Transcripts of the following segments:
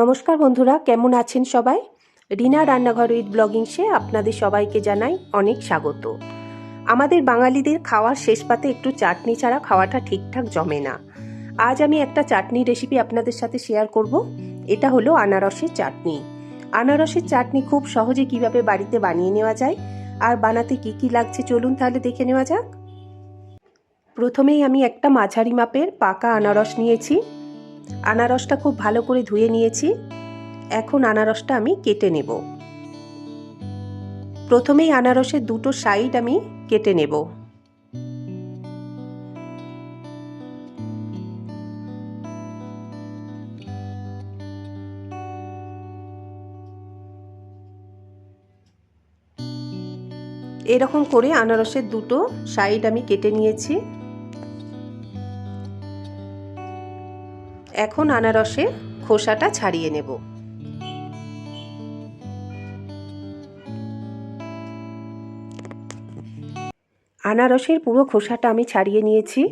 নমস্কার বন্ধুরা, কেমন আছেন সবাই? রিনা রান্নাঘর উইথ ব্লগিংসে আপনাদের সবাইকে জানাই অনেক স্বাগত। আমাদের বাঙালিদের খাওয়ার শেষ পাতে একটু চাটনি ছাড়া খাওয়াটা ঠিকঠাক জমে না। আজ আমি একটা চাটনি রেসিপি আপনাদের সাথে শেয়ার করব। এটা হলো আনারসের চাটনি। আনারসের চাটনি খুব সহজে কীভাবে বাড়িতে বানিয়ে নেওয়া যায় আর বানাতে কি কি লাগছে চলুন তাহলে দেখে নেওয়া যাক। প্রথমেই আমি একটা মাঝারি মাপের পাকা আনারস নিয়েছি। আনারসটা খুব ভালো করে ধুয়ে নিয়েছি। এখন আনারসটা আমি কেটে নেব। প্রথমেই আনারসের দুটো সাইড আমি কেটে নেব। এরকম করে আনারসের দুটো সাইড আমি কেটে নিয়েছি। এখন আনারসে খোসাটা ছাড়িয়ে নেব। আনারসের পুরো খোসাটা আমি ছাড়িয়ে নিয়েছি।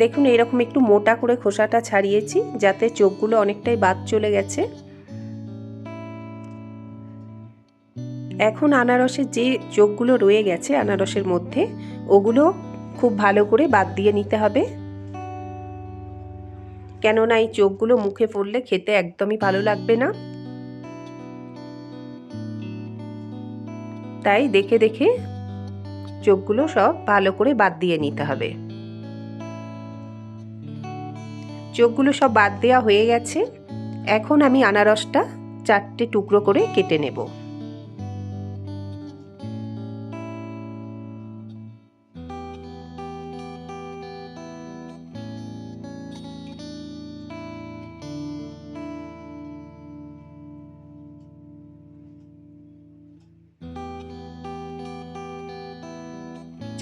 দেখুন, এরকম একটু মোটা করে খোসাটা ছাড়িয়েছি, যাতে চোখগুলো অনেকটাই বাদ চলে গেছে। এখন আনারসের যে চোখগুলো রয়ে গেছে আনারসের মধ্যে, ওগুলো খুব ভালো করে বাদ দিয়ে নিতে হবে। কেননা এই চোখগুলো মুখে পড়লে খেতে একদমই ভালো লাগবে না। তাই দেখে দেখে চোখগুলো সব ভালো করে বাদ দিয়ে নিতে হবে। চোখগুলো সব বাদ দেওয়া হয়ে গেছে। এখন আমি আনারসটা চারটে টুকরো করে কেটে নেব।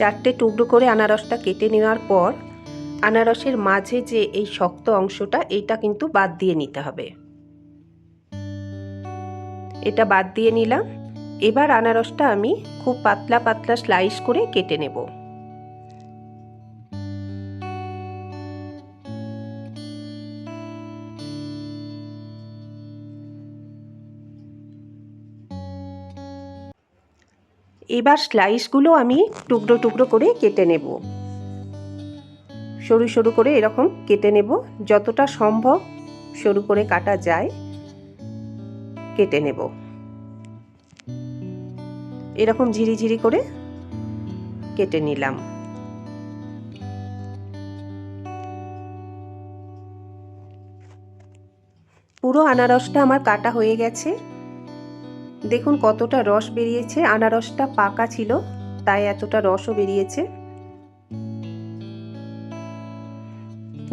চারটে টুকরো করে আনারসটা কেটে নেওয়ার পর আনারসের মাঝে যে এই শক্ত অংশটা, এইটা কিন্তু বাদ দিয়ে নিতে হবে। এটা বাদ দিয়ে নিলাম। এবার আনারসটা আমি খুব পাতলা পাতলা স্লাইস করে কেটে নেব। এবার স্লাইসগুলো আমি টুকরো টুকরো করে কেটে নেব। সরু সরু করে এরকম কেটে নেব। যতটা সম্ভব সরু করে কাটা যায়, কেটে নেব। এরকম ঝিরিঝিরি করে কেটে নিলাম। পুরো আনারসটা আমার কাটা হয়ে গেছে। দেখুন কতটা রস বেরিয়েছে, আনারসটা পাকা ছিল, তাই এতটা রসও বেরিয়েছে।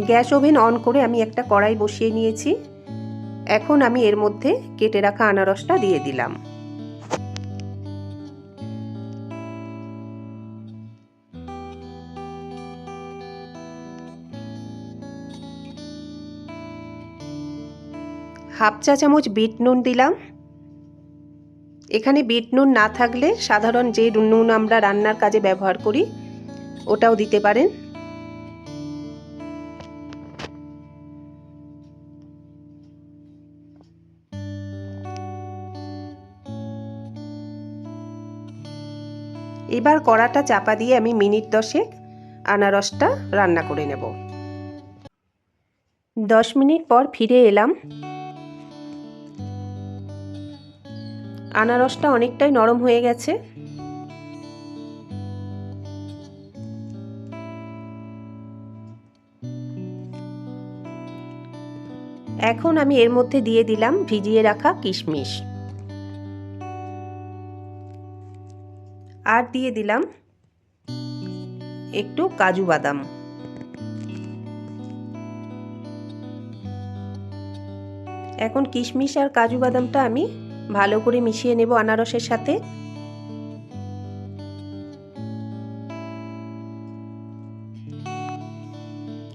গ্যাস ওভেন অন করে আমি একটা কড়াই বসিয়ে নিয়েছি। এখন আমি এর মধ্যে কেটে রাখা আনারসটা দিয়ে দিলাম। হাফ চা চামচ বিট নুন দিলাম। এখানে বিট নুন না থাকলে সাধারণ যে নুন আমরা রান্নার কাজে ব্যবহার করি, ওটাও দিতে পারেন। এবার কড়াটা চাপা দিয়ে আমি মিনিট দশেক আনারসটা রান্না করে নেব। দশ মিনিট পর ফিরে এলাম। আনারসটা অনেকটাই নরম হয়ে গেছে। এখন আমি এর মধ্যে দিয়ে দিলাম ভিজিয়ে রাখা কিশমিশ। আর দিয়ে দিলাম একটু কাজু বাদাম। এখন কিশমিশ আর কাজু বাদামটা আমি ভালো করে মিশিয়ে নেব আনারসের সাথে।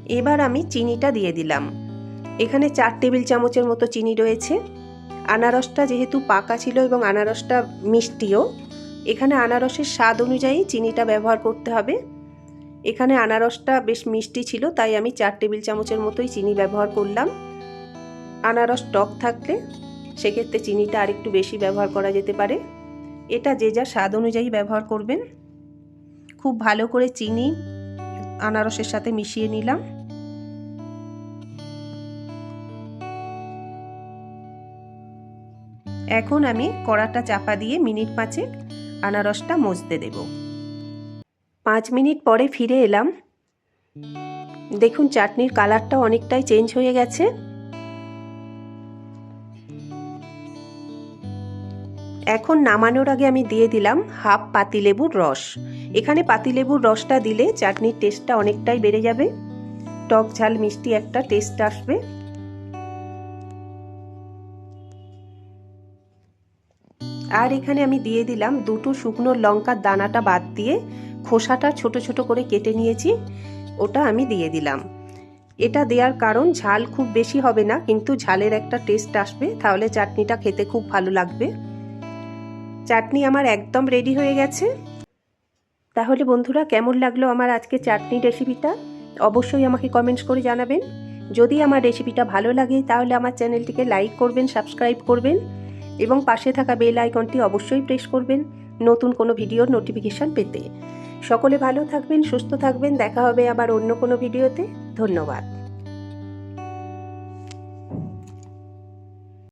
এবার আমি চিনিটা দিয়ে দিলাম। এখানে চার টেবিল চামচের মতো চিনি রয়েছে। আনারসটা যেহেতু পাকা ছিল এবং আনারসটা মিষ্টিও, এখানে আনারসের স্বাদ অনুযায়ী চিনিটা ব্যবহার করতে হবে। এখানে আনারসটা বেশ মিষ্টি ছিল, তাই আমি চার টেবিল চামচের মতোই চিনি ব্যবহার করলাম। আনারস টক থাকলে সেক্ষেত্রে চিনিটা আরেকটু বেশি ব্যবহার করা যেতে পারে। এটা যে যা স্বাদ অনুযায়ী ব্যবহার করবেন। খুব ভালো করে চিনি, আনারসের সাথে মিশিয়ে নিলাম। এখন আমি কড়াটা চাপা দিয়ে মিনিট পাঁচেক আনারসটা মজতে দেব। পাঁচ মিনিট পরে ফিরে এলাম। দেখুন, চাটনির কালারটা অনেকটাই চেঞ্জ হয়ে গেছে। এখন নামানোর আগে আমি দিয়ে দিলাম হাফ পাতিলেবুর রস। এখানে পাতিলেবুর রসটা দিলে চাটনির টেস্টটা অনেকটাই বেড়ে যাবে। টক ঝাল মিষ্টি একটা টেস্ট আসবে। আর এখানে আমি দিয়ে দিলাম দুটো শুকনো লঙ্কার দানাটা বাদ দিয়ে খোসাটা ছোট ছোট করে কেটে নিয়েছি, ওটা আমি দিয়ে দিলাম। এটা দেওয়ার কারণ ঝাল খুব বেশি হবে না, কিন্তু ঝালের একটা টেস্ট আসবে, তাহলে চাটনিটা খেতে খুব ভালো লাগবে। চাটনি আমার একদম রেডি হয়ে গেছে। তাহলে বন্ধুরা, কেমন লাগল আমার আজকে চাটনি রেসিপিটা অবশ্যই আমাকে কমেন্টস করে জানাবেন। যদি আমার রেসিপিটা ভালো লাগে, তাহলে আমার চ্যানেলটিকে লাইক করবেন সাবস্ক্রাইব করবেন এবং পাশে থাকা বেল আইকনটি অবশ্যই প্রেস করবেন নতুন কোনো ভিডিওর নোটিফিকেশান পেতে। সকলে ভালো থাকবেন, সুস্থ থাকবেন, দেখা হবে আবার অন্য কোনো ভিডিওতে ধন্যবাদ।